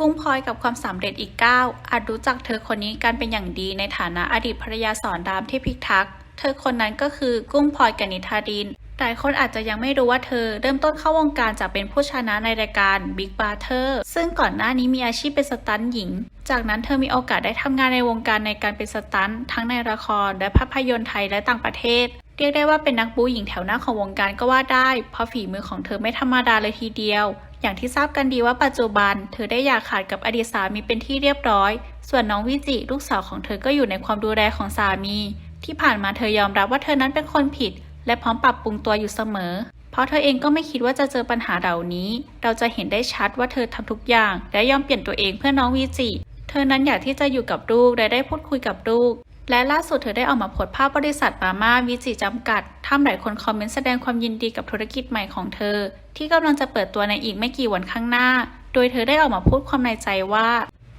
กุ้งพลอยกับความสำเร็จอีกก้าวอาจรู้จักเธอคนนี้กันเป็นอย่างดีในฐานะอดีตภรรยาสอนรามที่พิทักษ์ เธอคนนั้นก็คือกุ้งพลอยกนิษฐาดิน หลายคนอาจจะยังไม่รู้ว่าเธอเริ่มต้นเข้าวงการจากเป็นผู้ชนะในรายการ Big Brother ซึ่งก่อนหน้านี้มีอาชีพเป็นสตันท์หญิง จากนั้นเธอมีโอกาสได้ทำงานในวงการในการเป็นสตันท์ทั้งในละครและภาพยนตร์ไทยและต่างประเทศ เรียกได้ว่าเป็นนักบู๊หญิงแถวหน้าของวงการก็ว่าได้ เพราะฝีมือของเธอไม่ธรรมดาเลยทีเดียว อย่างที่ทราบกันดีว่าปัจจุบัน เธอได้หย่าขาดกับอดีตสามีเป็นที่เรียบร้อย ส่วนน้องวิจิลูกสาวของเธอก็อยู่ในความดูแลของสามี ที่ผ่านมาเธอยอมรับว่าเธอนั้นเป็นคนผิด และพร้อมปรับปรุงตัวอยู่เสมอ เพราะเธอเองก็ไม่คิดว่าจะเจอปัญหาเหล่านี้ เราจะเห็นได้ชัดว่าเธอทำทุกอย่าง และยอมเปลี่ยนตัวเองเพื่อน้องวิจิเธอนั้นอยากที่จะอยู่กับลูกและได้พูดคุยกับลูก และล่าสุดเธอได้ออกมาโพสภาพบริษัทมาม่าวิจิจำกัดทำหลายคนคอมเมนต์แสดงความยินดีกับธุรกิจใหม่ของเธอ ที่กำลังจะเปิดตัวในอีกไม่กี่วันข้างหน้า โดยเธอได้ออกมาพูดความในใจว่า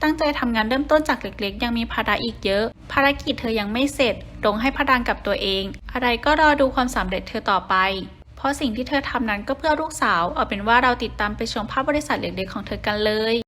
ตั้งใจทำงานเริ่มต้นจากเล็กๆ ยังมีภาระอีกเยอะ ภารกิจเธอยังไม่เสร็จลงให้พลังกับตัวเอง อะไรก็รอดูความสำเร็จเธอต่อไป เพราะสิ่งที่เธอทำนั้นก็เพื่อลูกสาว เอาเป็นว่าเราติดตามไปชมภาพบริษัทเล็กๆของเธอกันเลย